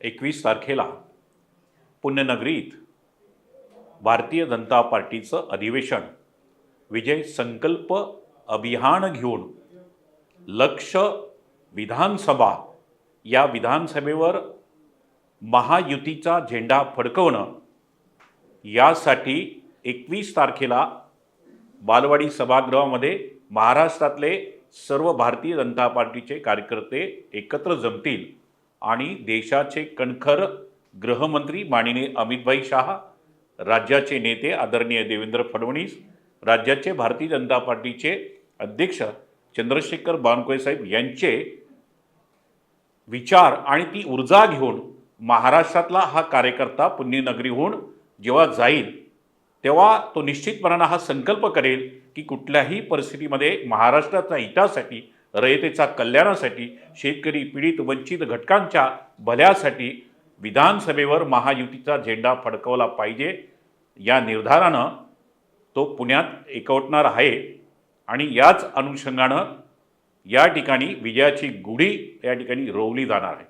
एकवीस तारखेला पुण्यनगरीत भारतीय जनता पार्टीचं अधिवेशन. विजय संकल्प अभियान घेऊन लक्ष विधानसभा या विधानसभेवर महायुतीचा झेंडा फडकवणं यासाठी एकवीस तारखेला बालवाडी सभागृहामध्ये महाराष्ट्रातले सर्व भारतीय जनता पार्टीचे कार्यकर्ते एकत्र जमतील. आणि देशाचे कणखर गृहमंत्री माननीय अमितभाई शहा राज्याचे नेते आदरणीय देवेंद्र फडणवीस राज्याचे भारतीय जनता पार्टीचे अध्यक्ष चंद्रशेखर बानकोय साहेब यांचे विचार आणि ती ऊर्जा घेऊन महाराष्ट्रातला हा कार्यकर्ता पुण्यनगरीहून जेव्हा जाईल तेव्हा तो निश्चितपणानं हा संकल्प करेल की कुठल्याही परिस्थितीमध्ये महाराष्ट्राच्या हितासाठी रयतेचा कल्याणासाठी शेतकरी पीडित वंचित घटकांच्या भल्यासाठी विधानसभेवर महायुतीचा झेंडा फडकवला पाहिजे. या निर्धारानं तो पुण्यात एकवटणार आहे आणि याच अनुषंगानं या ठिकाणी विजयाची गुढी या ठिकाणी रोवली जाणार आहे.